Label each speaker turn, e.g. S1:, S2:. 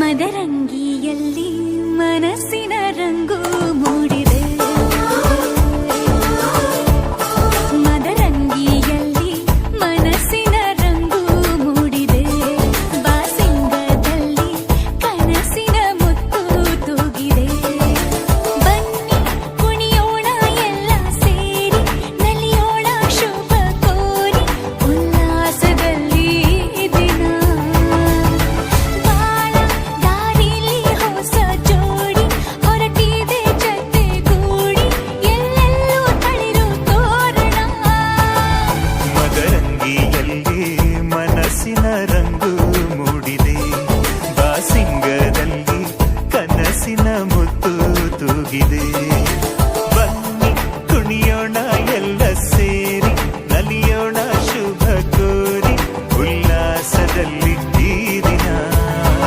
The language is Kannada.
S1: ಮದರಂಗಿಯಲ್ಲಿ ಮನಸ್ಸಿನ ರಂಗು
S2: ಕನಸಿನ ರಂಗು ಮೂಡಿದೆ. ಬಾಸಿಂಗದಲ್ಲಿ ಕನಸಿನ ಮುತ್ತು ತೂಗಿದೆ.